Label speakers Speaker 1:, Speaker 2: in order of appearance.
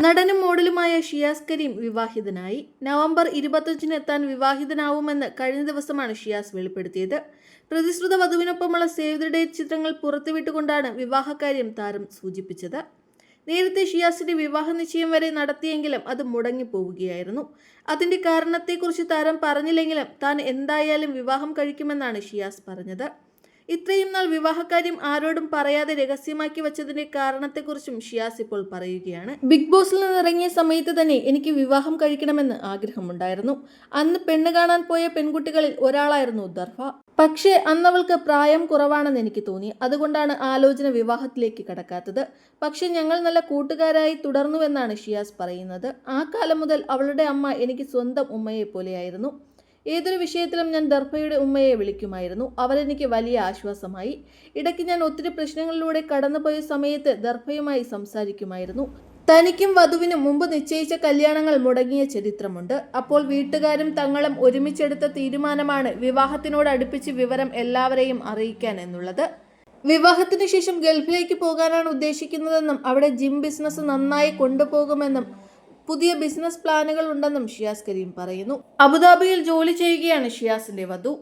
Speaker 1: നടനും മോഡലുമായ ഷിയാസ് കരീം വിവാഹിതനായി. നവംബർ ഇരുപത്തഞ്ചിന് എത്താൻ വിവാഹിതനാവുമെന്ന് കഴിഞ്ഞ ദിവസമാണ് ഷിയാസ് വെളിപ്പെടുത്തിയത്. പ്രതിശ്രുത വധുവിനൊപ്പമുള്ള സേവ് ദി ഡേറ്റ് ചിത്രങ്ങൾ പുറത്തുവിട്ടുകൊണ്ടാണ് വിവാഹകാര്യം താരം സൂചിപ്പിച്ചത്. നേരത്തെ ഷിയാസിന്റെ വിവാഹ നിശ്ചയം വരെ നടത്തിയെങ്കിലും അത് മുടങ്ങിപ്പോവുകയായിരുന്നു. അതിന്റെ കാരണത്തെക്കുറിച്ച് താരം പറഞ്ഞില്ലെങ്കിലും താൻ എന്തായാലും വിവാഹം കഴിക്കുമെന്നാണ് ഷിയാസ് പറഞ്ഞത്. ഇത്രയും നാൾ വിവാഹകാര്യം ആരോടും പറയാതെ രഹസ്യമാക്കി വെച്ചതിന്റെ കാരണത്തെക്കുറിച്ചും ഷിയാസ് ഇപ്പോൾ പറയുകയാണ്. ബിഗ് ബോസിൽ നിന്ന് ഇറങ്ങിയ സമയത്ത് തന്നെ എനിക്ക് വിവാഹം കഴിക്കണമെന്ന് ആഗ്രഹമുണ്ടായിരുന്നു. അന്ന് പെണ്ണ് കാണാൻ പോയ പെൺകുട്ടികളിൽ ഒരാളായിരുന്നു ദർഫ. പക്ഷേ അന്ന് അവൾക്ക് പ്രായം കുറവാണെന്ന് എനിക്ക് തോന്നി. അതുകൊണ്ടാണ് ആലോചന വിവാഹത്തിലേക്ക് കടക്കാത്തത്. പക്ഷേ ഞങ്ങൾ നല്ല കൂട്ടുകാരായി തുടർന്നുവെന്നാണ് ഷിയാസ് പറയുന്നത്. ആ കാലം മുതൽ അവളുടെ അമ്മ എനിക്ക് സ്വന്തം ഉമ്മയെ പോലെയായിരുന്നു ഏതൊരു വിഷയത്തിലും ഞാൻ ദർഭയുടെ ഉമ്മയെ വിളിക്കുമായിരുന്നു. അവരെനിക്ക് വലിയ ആശ്വാസമായി. ഇടയ്ക്ക് ഞാൻ ഒത്തിരി പ്രശ്നങ്ങളിലൂടെ കടന്നുപോയ സമയത്ത് ദർഭയുമായി സംസാരിക്കുമായിരുന്നു. തനിക്കും വധുവിനും മുമ്പ് നിശ്ചയിച്ച കല്യാണങ്ങൾ മുടങ്ങിയ ചരിത്രമുണ്ട്. അപ്പോൾ വീട്ടുകാരും തങ്ങളും ഒരുമിച്ചെടുത്ത തീരുമാനമാണ് വിവാഹത്തിനോട് അടുപ്പിച്ച് വിവരം എല്ലാവരെയും അറിയിക്കാൻ എന്നുള്ളത്. വിവാഹത്തിന് ശേഷം ഗൾഫിലേക്ക് പോകാനാണ് ഉദ്ദേശിക്കുന്നതെന്നും അവിടെ ജിം ബിസിനസ് നന്നായി കൊണ്ടുപോകുമെന്നും പുതിയ ബിസിനസ് പ്ലാനുകൾ ഉണ്ടെന്നും ഷിയാസ് കരീം പറയുന്നു. അബുദാബിയിൽ ജോലി ചെയ്യുകയാണ് ഷിയാസിന്റെ വധു.